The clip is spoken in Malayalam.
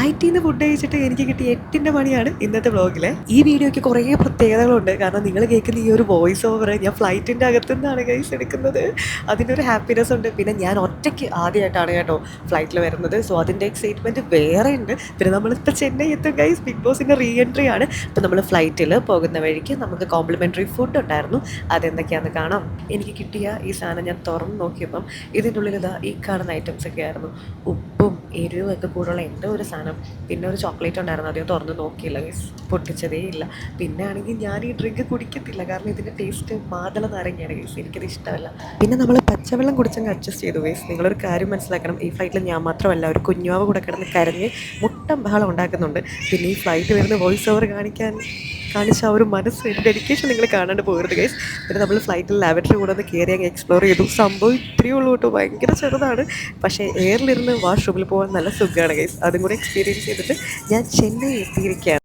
ഫ്ലൈറ്റിൽ നിന്ന് ഫുഡ് കഴിച്ചിട്ട് എനിക്ക് കിട്ടിയ എട്ടിന്റെ പണിയാണ് ഇന്നത്തെ വ്ളോഗിൽ ഈ വീഡിയോയ്ക്ക് കുറേ പ്രത്യേകതകളുണ്ട്. കാരണം നിങ്ങൾ കേൾക്കുന്ന ഈ ഒരു വോയിസ് ഓവർ ഞാൻ ഫ്ലൈറ്റിന്റെ അകത്തു നിന്നാണ് ഗൈസ് എടുക്കുന്നത്. അതിനൊരു ഹാപ്പിനെസ് ഉണ്ട്. പിന്നെ ഞാൻ ഒറ്റയ്ക്ക് ആദ്യമായിട്ടാണ് കേട്ടോ ഫ്ലൈറ്റിൽ വരുന്നത്. സോ അതിന്റെ എക്സൈറ്റ്മെന്റ് വേറെ ഉണ്ട്. പിന്നെ നമ്മളിപ്പോൾ ചെന്നൈ എത്തും ഗൈസ് ബിഗ് ബോസിന്റെ റീ എൻട്രി ആണ്. അപ്പോൾ നമ്മൾ ഫ്ലൈറ്റിൽ പോകുന്ന വഴിക്ക് നമുക്ക് കോംപ്ലിമെന്ററി ഫുഡ് ഉണ്ടായിരുന്നു. അതെന്തൊക്കെയാണെന്ന് കാണാം. എനിക്ക് കിട്ടിയ ഈ സാധനം ഞാൻ തുറന്നു നോക്കിയപ്പം ഇതിനുള്ളിൽ ഇതാ ഈ കാണുന്ന ഐറ്റംസ് ഒക്കെ ആയിരുന്നു. ഉപ്പും എരിവും ഒക്കെ കൂടുതലുള്ള എന്റെ ഒരു സാധനം. പിന്നെ ഒരു ചോക്ലേറ്റ് ഉണ്ടായിരുന്നു. അധികം തുറന്ന് നോക്കിയില്ല. മീൻസ് പൊട്ടിച്ചതേ ഇല്ല. പിന്നെ ആണെങ്കിൽ ഞാൻ ഈ ഡ്രിങ്ക് കുടിക്കത്തില്ല. കാരണം ഇതിന്റെ ടേസ്റ്റ് മാതള നാരങ്ങയാണ് ഗൈസ് എനിക്കത് ഇഷ്ടമല്ല. പിന്നെ നമ്മൾ പച്ചവെള്ളം കുടിച്ചങ്ങ് അഡ്ജസ്റ്റ് ചെയ്തു ഗൈസ് നിങ്ങളൊരു കാര്യം മനസ്സിലാക്കണം. ഈ ഫ്ലൈറ്റിൽ ഞാൻ മാത്രമല്ല ഒരു കുഞ്ഞാവ് കൂടെ കിടന്ന് കരഞ്ഞ് മുട്ടം ബഹളം ഉണ്ടാക്കുന്നുണ്ട്. പിന്നെ ഈ ഫ്ലൈറ്റ് വരുന്ന വോയിസ് ഓവർ കാണിക്കാൻ. കാണിച്ച ആ ഒരു മനസ്സ് ഡെഡിക്കേഷൻ നിങ്ങൾ കാണാണ്ട് പോകരുത് ഗൈസ് പിന്നെ നമ്മൾ ഫ്ലൈറ്റിൽ ലാബറട്ടറി കൂടെ ഒന്ന് കയറി അങ്ങ് എക്സ്പ്ലോർ ചെയ്തു. സംഭവം ഇത്രയേ ഉള്ളൂ കേട്ടോ. ഭയങ്കര ചെറുതാണ്. പക്ഷേ എയറിലിരുന്ന് വാഷ്റൂമിൽ പോകാൻ നല്ല സുഖമാണ് ഗൈസ് അതും കൂടെ എക്സ്പീരിയൻസ് ചെയ്തിട്ട് ഞാൻ ചെന്നൈ എത്തിയിരിക്കുകയാണ്.